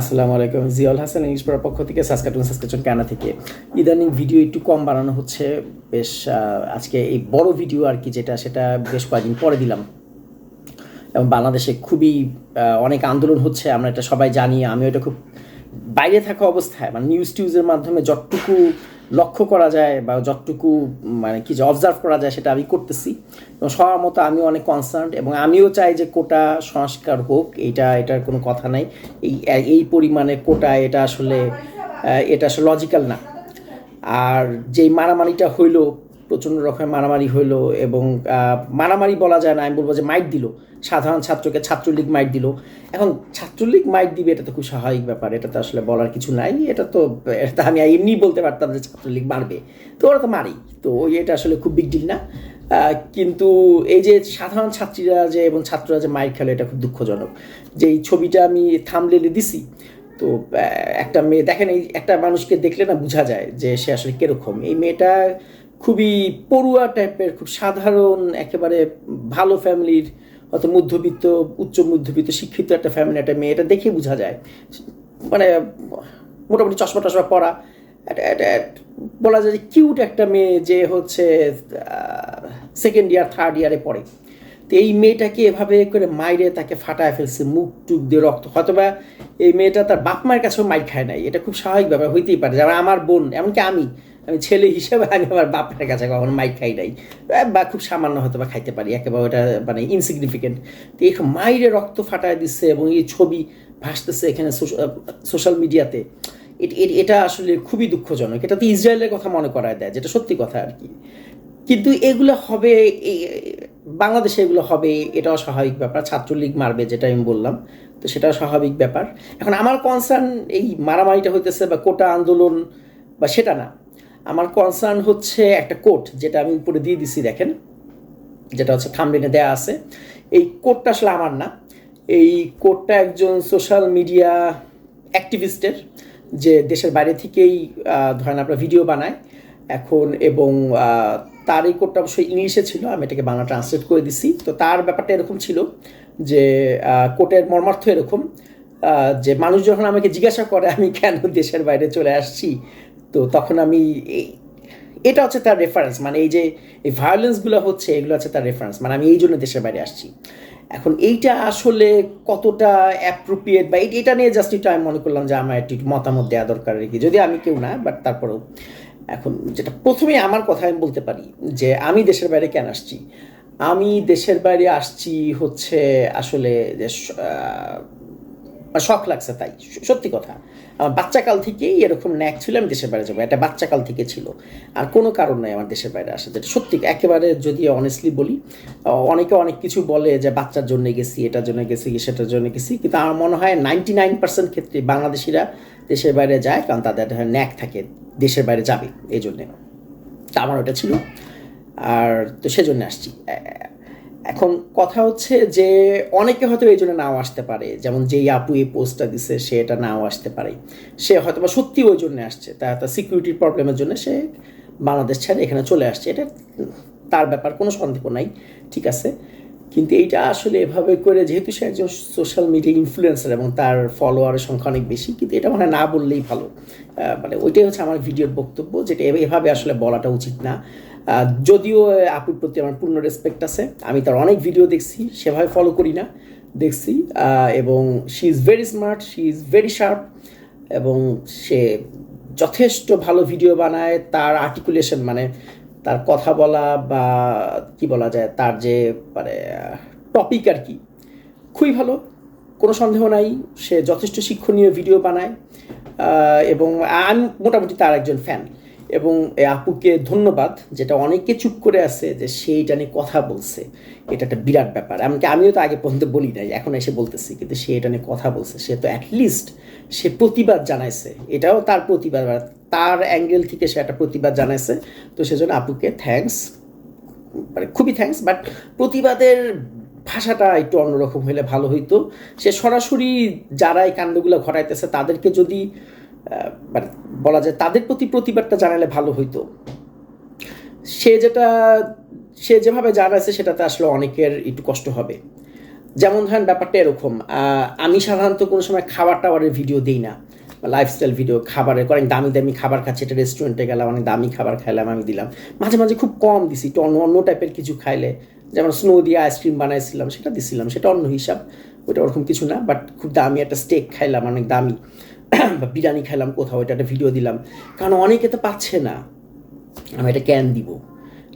আসসালামু আলাইকুম। জিয়াউল হাসান, ইংলিশ পড়ার পক্ষ থেকে সাসকাটুন সাসকাটুন কানা থেকে। ইদানিং ভিডিও একটু কম বানানো হচ্ছে। বেশ আজকে এই বড় ভিডিও আর কি যেটা, সেটা বেশ কয়েকদিন পরে দিলাম। এবং বাংলাদেশে খুবই অনেক আন্দোলন হচ্ছে, আমরা এটা সবাই জানি। আমি এটা খুব বাইরে থাকা অবস্থায় মানে নিউজ টিউজের মাধ্যমে যতটুকু লক্ষ্য করা যায় বা যতটুকু মানে কি যে অবজার্ভ করা যায় সেটা আমি করতেছি। এবং সবার মতো আমিও অনেক কনসার্ন এবং আমিও চাই যে কোটা সংস্কার হোক এটা এটার কোনো কথা নাই। এই এই পরিমাণে কোটা, এটা আসলে এটা আসলে লজিক্যাল না। আর যেই মারামারিটা হইল প্রচণ্ড রকমের মারামারি হইল এবং মারামারি বলা যায় না, আমি বলব যে মাইট দিল। সাধারণ ছাত্রকে ছাত্রলীগ মাইট দিল। এখন ছাত্রলীগ মাইট দিবে, এটা তো খুব স্বাভাবিক ব্যাপার, এটা তো আসলে বলার কিছু নাই, এটা তো, এটা আমি এমনি বলতে পারতাম যে ছাত্রলীগ মারবে। তো ওরা তো মারেই, তো এটা আসলে খুব বিগ ডিল না। কিন্তু এই যে সাধারণ ছাত্রীরা যে এবং ছাত্ররা যে মাইর খেলে, এটা খুব দুঃখজনক। যে এই ছবিটা আমি থামলেলে দিছি, তো একটা মেয়ে, দেখেন এই একটা মানুষকে দেখলে না বোঝা যায় যে সে আসলে কীরকম। এই মেয়েটা খুবই পড়ুয়া টাইপের, খুব সাধারণ, একেবারে ভালো ফ্যামিলির হয়তো মধ্যবিত্ত, উচ্চ মধ্যবিত্ত, শিক্ষিত একটা ফ্যামিলি, একটা মেয়ে, এটা দেখে বোঝা যায়। মানে মোটামুটি চশমা টশমা পরা বলা যায় যে কিউট একটা মেয়ে যে হচ্ছে সেকেন্ড ইয়ার থার্ড ইয়ারে পড়ে। তো এই মেয়েটাকে এভাবে করে মাইরে তাকে ফাটায় ফেলছে, মুখ টুক দিয়ে রক্ত। হয়তোবা এই মেয়েটা তার বাপ মায়ের কাছেও মাইর খায় নাই, এটা খুব স্বাভাবিক ব্যাপার, হইতেই পারে। যেমন আমার বোন, এমনকি আমি আমি ছেলে হিসেবে আমি আমার বাপের কাছে কখনো মাইর খাই নাই। বা খুব সামান্য হয়তো বা খাইতে পারি, একেবারে ওটা মানে ইনসিগনিফিকেন্ট তো এই মাইরে রক্ত ফাটায় দিচ্ছে এবং এই ছবি ভাসতেছে এখানে সোশ্যাল মিডিয়াতে এট- আসলে খুবই দুঃখজনক। এটা তো ইসরায়েলের কথা মনে করায় দেয়, যেটা সত্যি কথা আর কি। কিন্তু এগুলো হবে বাংলাদেশে এগুলো হবে, এটাও স্বাভাবিক ব্যাপার। ছাত্রলীগ মারবে, যেটা আমি বললাম, তো সেটাও স্বাভাবিক ব্যাপার। এখন আমার কনসার্ন এই মারামারিটা হইতেছে বা কোটা আন্দোলন বা সেটা না। আমার কনসার্ন হচ্ছে একটা কোট যেটা আমি উপরে দিয়ে দিছি, দেখেন। যেটা হচ্ছে থামলিনে দেয়া আছে। এই কোটটা আসলে আমার না। এই কোটটা একজন সোশ্যাল মিডিয়া অ্যাক্টিভিস্টের যে দেশের বাইরে থেকেই ধরেন আপনার ভিডিও বানায়। এখন এবং তার এই কোডটা অবশ্যই ইংলিশে ছিল, আমি এটাকে বাংলা ট্রান্সলেট করে দিছি। তো তার ব্যাপারটা এরকম ছিল যে কোটের মর্মার্থ এরকম যে মানুষ যখন আমাকে জিজ্ঞাসা করে, আমি কেন দেশের বাইরে চলে আসছি? তো তখন আমি এই, এটা হচ্ছে তার রেফারেন্স মানে এই যে এই ভায়োলেন্সগুলো হচ্ছে, এগুলো হচ্ছে তার রেফারেন্স মানে আমি এই জন্য দেশের বাইরে আসছি। এখন এইটা আসলে কতটা অ্যাপ্রোপ্রিয়েট বা এটা নিয়ে জাস্ট একটু আমি মনে করলাম যে আমার একটু মতামত দেওয়া দরকার কি। যদি আমি কেউ না বাট তারপরেও, এখন যেটা প্রথমেই আমার কথা আমি বলতে পারি যে আমি দেশের বাইরে কেন আসছি? আমি দেশের বাইরে আসছি হচ্ছে আসলে যে শখ লাগছে তাই সত্যি কথা। আমার বাচ্চাকাল থেকেই এরকম ন্যাক ছিল, আমি দেশের বাইরে যাব। এটা বাচ্চাকাল থেকে ছিল। আর কোনো কারণ নাই আমার দেশের বাইরে আসা। যেটা সত্যি, একেবারে যদি অনেস্টলি বলি অনেকে অনেক কিছু বলে যে বাচ্চার জন্য গেছি, এটার জন্য গেছি, সেটার জন্য গেছি, কিন্তু আমার মনে হয় নাইনটি নাইন পার্সেন্ট ক্ষেত্রে বাংলাদেশিরা দেশের বাইরে যায়, কারণ তাদের ন্যাক থাকে, দেশের বাইরে যাবে এই জন্যে তা আমার ওটা ছিল। আর তো সেজন্য আসছি। এখন কথা হচ্ছে যে অনেকে হয়তো এই জন্য নাও আসতে পারে। যেমন যেই আপু এই পোস্টটা দিছে, সে এটা নাও আসতে পারে। সে হয়তো বা সত্যি ওই জন্য আসছে। তার তার সিকিউরিটির প্রবলেমের জন্য সে বাংলাদেশ ছেড়ে এখানে চলে আসছে। এটা তার ব্যাপার, কোনো সন্দেহ নাই। ঠিক আছে? কিন্তু এইটা আসলে এভাবে করে, যেহেতু সে একজন সোশ্যাল মিডিয়া ইনফ্লুয়েন্সার এবং তার ফলোয়ারের সংখ্যা অনেক বেশি, কিন্তু এটা মানে না বললেই ভালো। মানে ওইটাই হচ্ছে আমার ভিডিওর বক্তব্য, যেটা এভাবে আসলে বলাটা উচিত না। যদিও আপুর প্রতি আমার পূর্ণ রেসপেক্ট আছে। আমি তার অনেক ভিডিও দেখছি, সেভাবে ফলো করি না, দেখছি এবং she is very smart she is very sharp এবং সে যথেষ্ট ভালো ভিডিও বানায়। তার আর্টিকুলেশন মানে তার কথা বলা বা কি বলা যায়, তার যে মানে টপিক আর কি, খুবই ভালো। কোনো সন্দেহ নাই, সে যথেষ্ট শিক্ষণীয় ভিডিও বানায় এবং আমি মোটামুটি তার একজন ফ্যান এবং এই আপুকে ধন্যবাদ, যেটা অনেকে চুপ করে আছে যে সে এটা নিয়ে কথা বলছে। এটা একটা বিরাট ব্যাপার। এমনকি আমিও তো আগে পর্যন্ত বলি নাই, এখন এসে বলতেছি, কিন্তু সে এটা নিয়ে কথা বলছে। সে তো অ্যাটলিস্ট সে প্রতিবাদ জানাইছে। এটাও তার প্রতিবাদ তার অ্যাঙ্গেল থেকে সে একটা প্রতিবাদ জানাইছে। তো সেজন্য আপুকে থ্যাঙ্কস মানে খুবই থ্যাঙ্কস বাট প্রতিবাদের ভাষাটা একটু অন্যরকম হলে ভালো হইতো। সে সরাসরি যারা এই কাণ্ডগুলো ঘটাইতেছে, তাদেরকে যদি মানে বলা যায় তাদের প্রতি প্রতিবাদটা জানালে ভালো হইতো। সে যেটা, সে যেভাবে জানাইছে সেটাতে আসলে অনেকের একটু কষ্ট হবে। যেমন ধরেন ব্যাপারটা এরকম আমি সাধারণত কোনো সময় খাবার টাবারের ভিডিও দিই না লাইফস্টাইল ভিডিও খাবারের অনেক দামি দামি খাবার খাচ্ছি একটা রেস্টুরেন্টে গেলাম, অনেক দামি খাবার খাইলাম, আমি দিলাম। মাঝে মাঝে খুব কম দিছি, একটু অন্য অন্য টাইপের কিছু খাইলে, যেমন স্নো দিয়ে আইসক্রিম বানাইছিলাম, সেটা দিছিলাম, সেটা অন্য হিসাব ওটা ওরকম কিছু না বাট খুব দামি একটা স্টেক খাইলাম, অনেক দামি। বা বিরিয়ানি খেলাম কোথাও, এটা একটা ভিডিও দিলাম। কারণ অনেকে তো পাচ্ছে না। আমি এটা ক্যান দিব।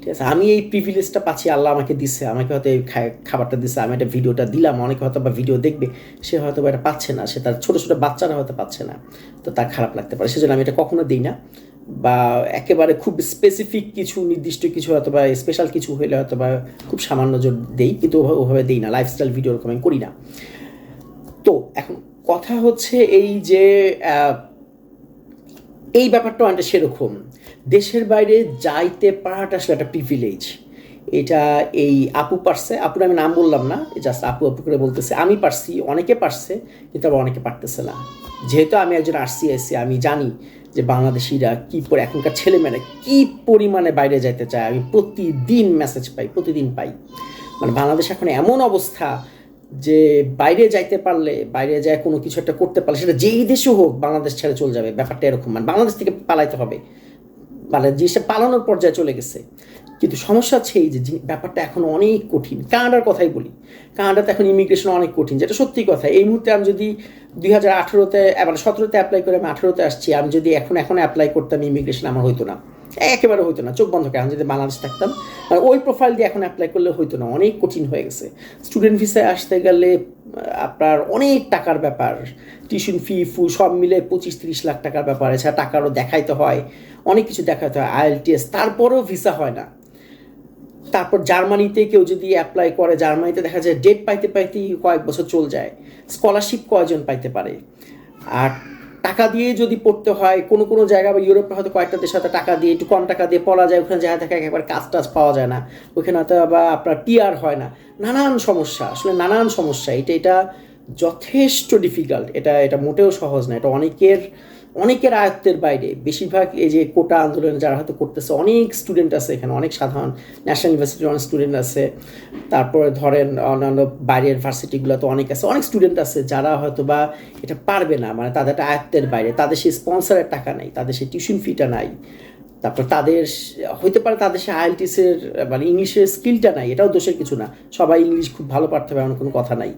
ঠিক আছে? আমি এই প্রিভিলেজটা পাচ্ছি, আল্লাহ আমাকে দিচ্ছে আমাকে হয়তো এই খাবারটা দিচ্ছে আমি একটা ভিডিওটা দিলাম, অনেকে হয়তো বা ভিডিও দেখবে, সে হয়তো বা এটা পাচ্ছে না, সে তার ছোটো ছোটো বাচ্চারা হয়তো পাচ্ছে না, তো তার খারাপ লাগতে পারে। সেজন্য আমি এটা কখনো দিই না। বা একেবারে খুব স্পেসিফিক কিছু, নির্দিষ্ট কিছু হয়তো বা স্পেশাল কিছু হলে হয়তো বা খুব সামান্য জোর দেই, কিন্তু ওভাবে দিই না। লাইফস্টাইল ভিডিও ওরকম আমি করি না। তো এখন কথা হচ্ছে এই যে এই ব্যাপারটা অনেকটা সেরকম। দেশের বাইরে যাইতে পারাটা আসলে একটা প্রিভিলেজ এটা এই আপু পারছে, আপুর আমি নাম বললাম না জাস্ট আপু আপু করে বলতেছে। আমি পারছি, অনেকে পারছে, কিন্তু আবার অনেকে পারতেছে না। যেহেতু আমি একজন আরসি এসছি আমি জানি যে বাংলাদেশিরা কি পরে এখনকার ছেলেমেয়েরা কি পরিমাণে বাইরে যাইতে চায়। আমি প্রতিদিন মেসেজ পাই, প্রতিদিন পাই। মানে বাংলাদেশ এখন এমন অবস্থা যে বাইরে যাইতে পারলে, বাইরে যায় কোনো কিছু একটা করতে পারলে, সেটা যেই দেশে হোক বাংলাদেশ ছেড়ে চলে যাবে, ব্যাপারটা এরকম। মানে বাংলাদেশ থেকে পালাইতে হবে। মানে জিনিসটা পালানোর পর্যায়ে চলে গেছে। কিন্তু সমস্যা হচ্ছে এই যে ব্যাপারটা এখন অনেক কঠিন। কানাডার কথাই বলি। কানাডাতে এখন ইমিগ্রেশন অনেক কঠিন, যেটা সত্যি কথা। এই মুহূর্তে আমি যদি দুই হাজার আঠেরোতে মানে সতেরোতে অ্যাপ্লাই করে আমি আঠেরোতে আসছি, আমি যদি এখন এখন অ্যাপ্লাই করতাম ইমিগ্রেশন আমার হইতো না। একেবারে হইতো না, চোখ বন্ধ করে। আমি যদি বাংলাদেশ থাকতাম আর ওই প্রোফাইল দিয়ে এখন অ্যাপ্লাই করলে হইতো না, অনেক কঠিন হয়ে গেছে। স্টুডেন্ট ভিসায় আসতে গেলে আপনার অনেক টাকার ব্যাপার টিউশন ফি ফু সব মিলে পঁচিশ তিরিশ লাখ টাকার ব্যাপার। এছাড়া টাকারও দেখাইতে হয়, অনেক কিছু দেখাইতে হয় আইএলটিএস তারপরেও ভিসা হয় না। তারপর জার্মানিতে কেউ যদি অ্যাপ্লাই করে, জার্মানিতে দেখা যায় ডেট পাইতে পাইতেই কয়েক বছর চল যায়। স্কলারশিপ কয়জন পাইতে পারে? আর টাকা দিয়ে যদি পড়তে হয়, কোনো কোনো জায়গা বা ইউরোপে হয়তো কয়েকটা দেশ হয়তো টাকা দিয়ে, একটু কম টাকা দিয়ে পড়া যায়, ওখানে জায়গা থাকে, একেবারে কাজ টাজ পাওয়া যায় না। ওখানে হয়তো বা আপনার টিয়ার হয় না। নানান সমস্যা, আসলে নানান সমস্যা। এটা এটা যথেষ্ট ডিফিকাল্ট এটা এটা মোটেও সহজ না। এটা অনেকের অনেকের আয়ত্তের বাইরে। বেশিরভাগ এই যে কোটা আন্দোলন যারা হয়তো করতেছে, অনেক স্টুডেন্ট আছে এখানে, অনেক সাধারণ ন্যাশনাল ইউনিভার্সিটির অনেক স্টুডেন্ট আছে। তারপরে ধরেন অন্যান্য বাইরের ভার্সিটিগুলোতে অনেক আছে। অনেক স্টুডেন্ট আছে যারা হয়তো বা এটা পারবে না মানে তাদের আয়ত্তের বাইরে। তাদের সেই স্পন্সরের টাকা নাই, তাদের সেই টিউশন ফিটা নাই। তারপর তাদের হইতে পারে তাদের সে আইএলটিসের মানে ইংলিশের স্কিলটা নাই, এটাও দোষের কিছু না। সবাই ইংলিশ খুব ভালো পারতে হবে এমন কোনো কথা নাই।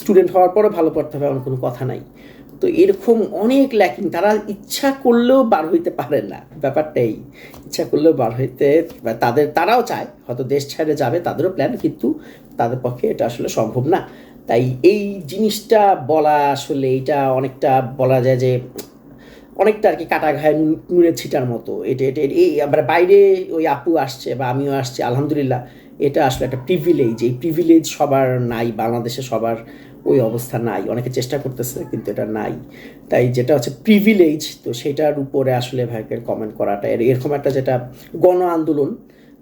স্টুডেন্ট হওয়ার পরে ভালো পড়তে হবে এমন কোনো কথা নাই। তো এরকম অনেক ল্যাকিং তারা ইচ্ছা করলেও বার হইতে পারে না। ব্যাপারটাই ইচ্ছা করলেও বার হইতে তাদের, তারাও চায়, হয়তো দেশ ছেড়ে যাবে, তাদেরও প্ল্যান কিন্তু তাদের পক্ষে এটা আসলে সম্ভব না। তাই এই জিনিসটা বলা আসলে এটা অনেকটা বলা যায় যে অনেকটা আর কি কাটা ঘায় নুন- নুনের ছিটার মতো। এটা এটা এই আবার বাইরে ওই আপু আসছে বা আমিও আসছি, আলহামদুলিল্লাহ, এটা আসলে একটা প্রিভিলেজ এই প্রিভিলেজ সবার নাই, বাংলাদেশে সবার ওই অবস্থা নাই। অনেকে চেষ্টা করতেছে, কিন্তু এটা নাই। তাই যেটা হচ্ছে প্রিভিলেজ তো সেটার উপরে আসলে ভাইকের কমেন্ট করাটা। এরকম একটা যেটা গণ আন্দোলন,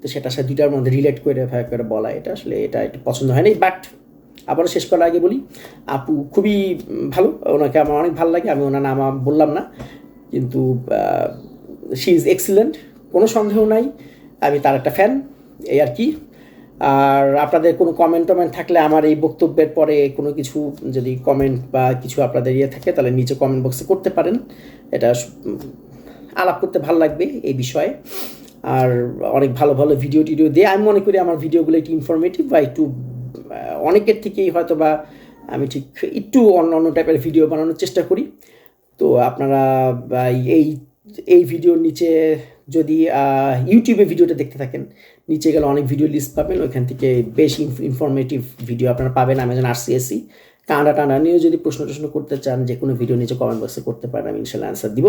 তো সেটার সাথে দুইটার মধ্যে রিলেট করে ভাই করে বলা, এটা আসলে এটা একটু পছন্দ হয়নি। বাট আবারও শেষ করার আগে বলি, আপু খুবই ভালো, ওনাকে আমার অনেক ভালো লাগে, আমি ওনার নাম বললাম না। কিন্তু শি ইজ এক্সিলেন্ট কোনো সন্দেহ নাই, আমি তার একটা ফ্যান এই আর কি। আর আপনাদের কোনো কমেন্ট টমেন্ট থাকলে আমার এই বক্তব্যের পরে কোনো কিছু যদি কমেন্ট বা কিছু আপনাদের ইয়ে থাকে, তাহলে নিচে কমেন্ট বক্সে করতে পারেন। এটা আলাপ করতে ভালো লাগবে এই বিষয়ে। আর অনেক ভালো ভালো ভিডিও টিডিও দিয়ে আমি মনে করি আমার ভিডিওগুলো একটু ইনফরমেটিভ বা একটু অনেকের থেকেই হয়তো বা আমি ঠিক একটু অন্য অন্য টাইপের ভিডিও বানানোর চেষ্টা করি। তো আপনারা এই এই ভিডিওর নিচে যদি ইউটিউবে ভিডিওটা দেখতে থাকেন নিচে গেলে অনেক ভিডিও লিস্ট পাবেন, ওইখান থেকে বেশ ইনফরমেটিভ ভিডিও আপনারা পাবেন আমি একজন আরসিএসি কানাডা টানা নিয়েও যদি প্রশ্ন টশ্ন করতে চান যে কোনো ভিডিও নিচে কমেন্ট বক্সে করতে পারেন, আমি ইনশাল্লাহ অ্যান্সার দিব।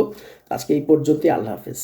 আজকে এই পর্যন্তই, আল্লাহ হাফেজ।